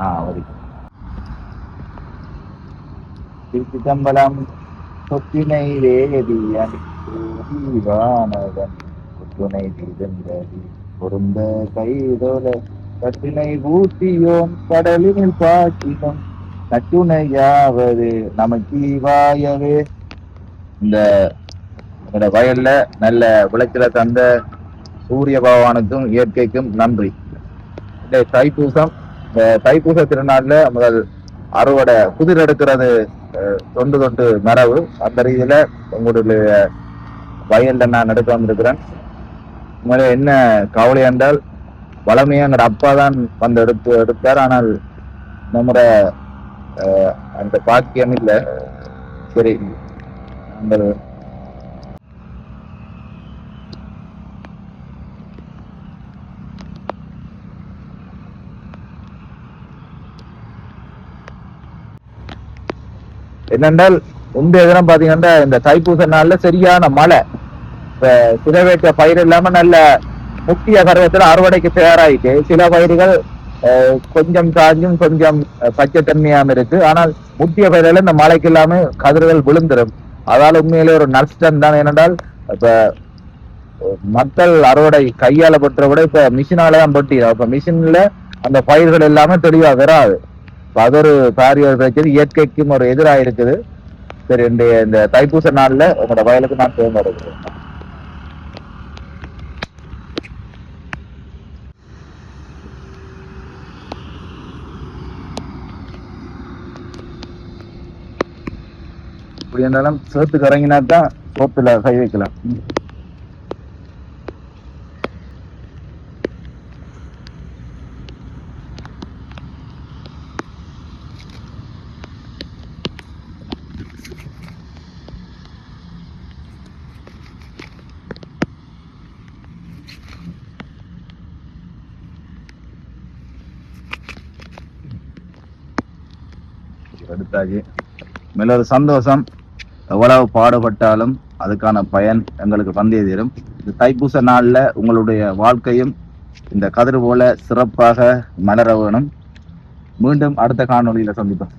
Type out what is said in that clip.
ஆ வரைக்கும் திருச்சிதம்பலம் சொத்தினை வேதியன் வானவன் தீதந்ததி பொருந்த கைதோல கட்டினை ஊட்டியோம் கடலினில் பாட்டினோம் நட்டுணையாவது நமக்கீவாயவே இந்த இந்த வயல்ல நல்ல விளைச்சலை தந்த சூரிய பகவானுக்கும் இயற்கைக்கும் நன்றி இந்த தைப்பூசம் தைப்பூச திருநாள்ல முதல் அறுவடை குதிர் எடுக்கிறது தொண்டு தொண்டு மரபு. அந்த ரீதியில உங்களுடைய வயல்ல நான் எடுக்க வந்திருக்கிறேன். உண்மையிலே என்ன கவலை என்றால் வளமையா எங்களோட அப்பா தான் வந்து எடுத்து எடுத்தார். ஆனால் நம்முடைய அந்த பாக்கியம் இல்லை. சரி நாங்கள் என்னென்றால் முந்தைய தினம் பாத்தீங்கன்னா இந்த தைப்பூச நாள்ல சரியான மழை. இப்ப சிலவேற்ற பயிர் இல்லாம நல்ல முக்கிய பருவத்துல அறுவடைக்கு தயாராயிட்டு சில பயிர்கள் கொஞ்சம் காஞ்சும் கொஞ்சம் அஹ், இருக்கு. ஆனால் முக்கிய பயிரில் இந்த மழைக்கு இல்லாம கதிர்கள் விழுந்துடும் அதால உண்மையிலே ஒரு நஷ்டம் தான். ஏனென்றால் இப்ப மக்கள் அறுவடை கையால் பற்ற விட இப்ப மிஷினால தான் பட்டி இப்ப மிஷின்ல அந்த பயிர்கள் எல்லாமே தெளிவா வராது. பதறு அது ஒரு இயற்கைக்கும் ஒரு எதிராக இருக்குது. சரி இந்த இந்த தைப்பூச நாள்ல உங்களோட வயலுக்கு நான் தேர்ந்தெடுக்கிறேன் இப்படி இருந்தாலும் சேத்துக்கு இறங்கினா தான் சோத்துல கை வைக்கலாம். எடுத்தாச்சு மேல ஒரு சந்தோஷம். எவ்வளவு பாடுபட்டாலும் அதுக்கான பயன் எங்களுக்கு வந்தே தீரும். இந்த தைப்பூச நாள்ல உங்களுடைய வாழ்க்கையும் இந்த கதிர் போல சிறப்பாக மலர வேணும். மீண்டும் அடுத்த காணொளியில சந்திப்போம்.